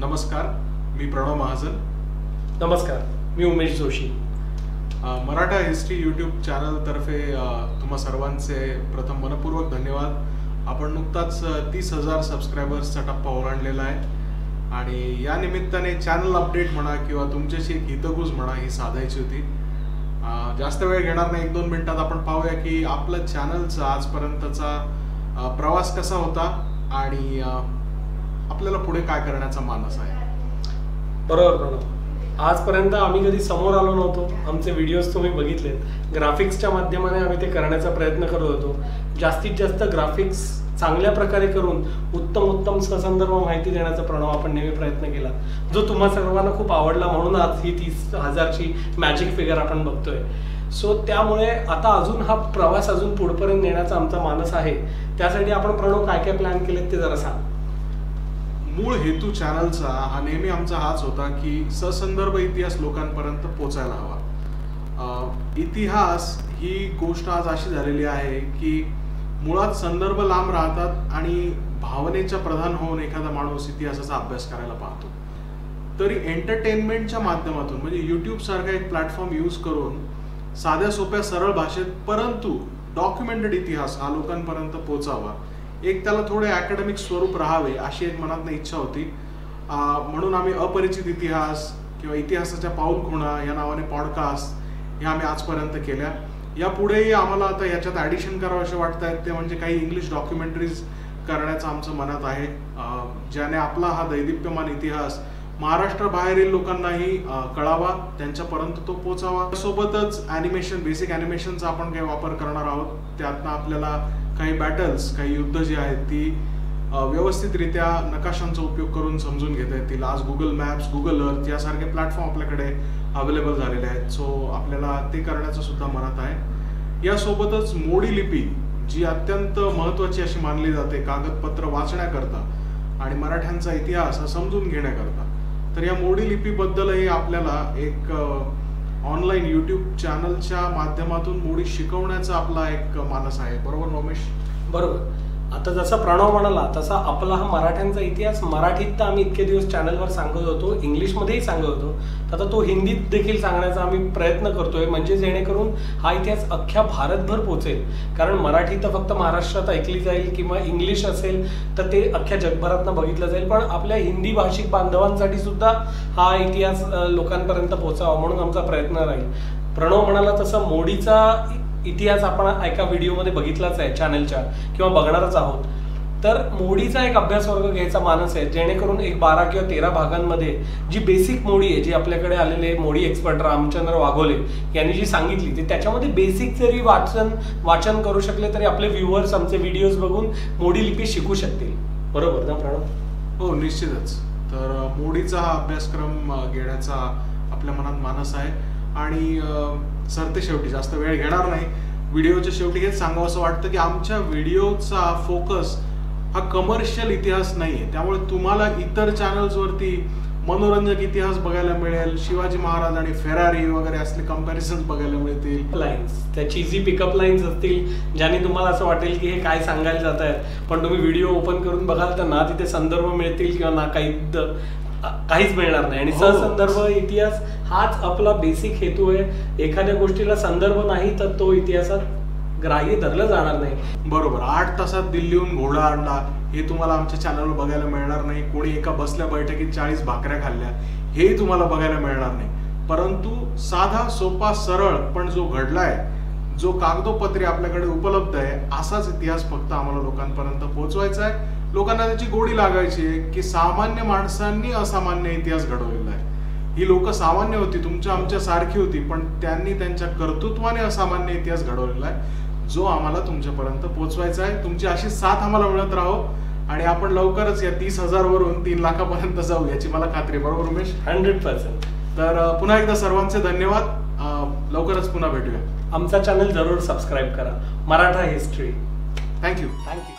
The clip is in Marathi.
नमस्कार मी प्रणव महाजन. नमस्कार मी उमेश जोशी. मराठा हिस्ट्री यूट्यूब चॅनलतर्फे तुम्हा सर्वांचे प्रथम मनपूर्वक धन्यवाद. आपण नुकताच तीस हजार सबस्क्रायबर्सचा टप्पा ओलांडलेला आहे. आणि या निमित्ताने चॅनल अपडेट म्हणा किंवा तुमच्याशी एक हितगुज म्हणा ही साधायची होती. जास्त वेळ घेणार नाही. एक दोन मिनिटात आपण पाहूया की आपलं चॅनलचा आजपर्यंतचा प्रवास कसा होता आणि आपल्याला पुढे काय करण्याचा मानस आहे. बरोबर प्रणव आजपर्यंत आम्ही कधी समोर आलो नव्हतो. आमचे व्हिडिओज तुम्ही बघितलेत. ग्राफिक्सच्या माध्यमाने आम्ही ते करण्याचा प्रयत्न करत होतो. जास्तीत जास्त ग्राफिक्स चांगल्या प्रकारे करून उत्तम उत्तम ससंदर्भ माहिती देण्याचा प्रणव आपण नेहमी प्रयत्न केला. जो तुम्हा सर्वांना खूप आवडला म्हणून आज ही तीस हजारची मॅजिक फिगर आपण बघतोय. सो त्यामुळे आता अजून हा प्रवास अजून पुढपर्यंत नेण्याचा आमचा मानस आहे. त्यासाठी आपण प्रणव काय काय प्लॅन केलेत ते जरा सांग. मूळ हेतू चॅनलचा हा नेहमी आमचा हाच होता की ससंदर्भ इतिहास लोकांपर्यंत पोचायला हवा. इतिहास ही गोष्ट आज अशी झालेली आहे की मुळात संदर्भ लांब राहतात आणि भावनेच्या प्रधान होऊन एखादा माणूस इतिहासाचा अभ्यास करायला पाहतो. तरी एंटरटेनमेंटच्या माध्यमातून म्हणजे यूट्यूबसारखा एक प्लॅटफॉर्म यूज करून साध्या सोप्या सरळ भाषेत परंतु डॉक्युमेंटेड इतिहास हा लोकांपर्यंत पोचावा एक त्याला थोडे अकॅडमिक स्वरूप राहावे अशी एक मनातनं इच्छा होती. म्हणून आम्ही अपरिचित इतिहास किंवा इतिहासाच्या पाऊल खुणा या नावाने पॉडकास्ट ह्या आम्ही आजपर्यंत केल्या. यापुढेही आम्हाला आता याच्यात ॲडिशन करावं असे वाटत आहेत ते म्हणजे काही इंग्लिश डॉक्युमेंटरीज करण्याचं आमचं मनात आहे. ज्याने आपला हा दैदिप्यमान इतिहास महाराष्ट्राबाहेरील लोकांनाही कळावा त्यांच्यापर्यंत तो पोचावा. सोबतच ॲनिमेशन बेसिक ॲनिमेशनचा आपण काही वापर करणार आहोत. त्यातनं आपल्याला काही बॅटल्स काही युद्ध जी आहेत ती व्यवस्थितरित्या नकाशांचा उपयोग करून समजून घेता येतील. आज गुगल मॅप्स गुगल अर्थ यासारखे प्लॅटफॉर्म आपल्याकडे अवेलेबल झालेले आहेत. सो आपल्याला ते करण्याचं सुद्धा मनात आहे. यासोबतच मोडी लिपी जी अत्यंत महत्त्वाची अशी मानली जाते कागदपत्र वाचण्याकरता आणि मराठ्यांचा इतिहास हा समजून घेण्याकरता. तर या मोडी लिपीबद्दलही आपल्याला एक ऑनलाईन यूट्यूब चॅनलच्या माध्यमातून मोडी शिकवण्याचा आपला एक मानस आहे. बरोबर रोमेश बरोबर. आता जसा प्रणव म्हणाला तसा आपला हा मराठ्यांचा इतिहास मराठीत तर आम्ही इतके दिवस चॅनलवर सांगत होतो इंग्लिशमध्येही सांगत होतो. आता तो हिंदीत देखील सांगण्याचा आम्ही प्रयत्न करतोय म्हणजे जेणेकरून हा इतिहास अख्ख्या भारतभर पोचेल कारण मराठी तर फक्त महाराष्ट्रात ऐकली जाईल किंवा इंग्लिश असेल तर ते अख्ख्या जगभरातनं बघितलं जाईल. पण आपल्या हिंदी भाषिक बांधवांसाठी सुद्धा हा इतिहास लोकांपर्यंत पोचावा म्हणून आमचा प्रयत्न राहील. प्रणव म्हणाला तसं मोडीचा इतिहास आपण एका व्हिडिओमध्ये बघितलाच आहे चॅनलच्या किंवा बघणारच आहोत. तर मोडीचा एक अभ्यास वर्ग घ्यायचा मानस आहे जेणेकरून एक बारा किंवा तेरा भागांमध्ये जी बेसिक मोडी आहे जी आपल्याकडे आलेले मोडी एक्सपर्ट रामचंद्र वाघोले यांनी जी सांगितली ती त्याच्यामध्ये बेसिक जरी वाचन वाचन करू शकले तरी आपले व्ह्युअर्स आमचे व्हिडिओज बघून मोडी लिपी शिकू शकतील. बरोबर ना प्रणव? हो निश्चितच. तर मोडीचा हा अभ्यासक्रम घेण्याचा आपल्या मनात मानस आहे. आणि सरते शेवटी जास्त वेळ घेणार नाही. व्हिडिओच्या शेवटी हेच सांगावं असं वाटतं की आमच्या व्हिडिओचा फोकस हा कमर्शियल इतिहास नाही आहे त्यामुळे तुम्हाला इतर चॅनल्सवरती मनोरंजक इतिहास बघायला मिळेल. शिवाजी महाराज आणि फेरारी वगैरे असले कम्पॅरिझन्स बघायला मिळतील. लाईन्स त्या जी पिकअप लाईन्स असतील ज्याने तुम्हाला असं वाटेल की हे काय सांगायला जात आहेत पण तुम्ही व्हिडिओ ओपन करून बघाल तर ना तिथे संदर्भ मिळतील किंवा ना काही काहीच मिळणार नाही. आणि हो. सहसंदर्भ इतिहास हाच आपला बेसिक हेतू आहे. एखाद्या गोष्टीला संदर्भ नाही तर तो इतिहासात ग्राह्य धरलं जाणार नाही. बरोबर. आठ तासात दिल्लीहून घोडा आणला. हे तुम्हाला आमच्या चॅनलवर बघायला मिळणार नाही. कोणी एका बसल्या बैठकीत चाळीस भाकऱ्या खाल्ल्या. हेही तुम्हाला बघायला मिळणार नाही. परंतु साधा सोपा सरळ पण जो घडलाय जो कागदोपत्री आपल्याकडे उपलब्ध आहे असाच इतिहास फक्त आम्हाला लोकांपर्यंत पोहोचवायचा आहे. लोकांना त्याची गोडी लागायची की सामान्य माणसांनी असामान्य इतिहास घडवलेला आहे. ही लोक सामान्य होती तुमच्या आमच्या सारखी होती पण त्यांनी त्यांच्या कर्तृत्वाने असामान्य इतिहास घडवलेला आहे. जो आम्हाला तुमच्यापर्यंत पोहोचवायचा आहे. तुमची अशी साथ आम्हाला मिळत राहो आणि आपण लवकरच या तीस हजार वरून तीन लाखापर्यंत जाऊ याची मला खात्री. बरोबर उमेश? Hundred percent. तर पुन्हा एकदा सर्वांचे धन्यवाद. लवकरच पुन्हा भेटूया. आमचा चॅनल जरूर सबस्क्राईब करा. Maratha history. Thank you. Thank you.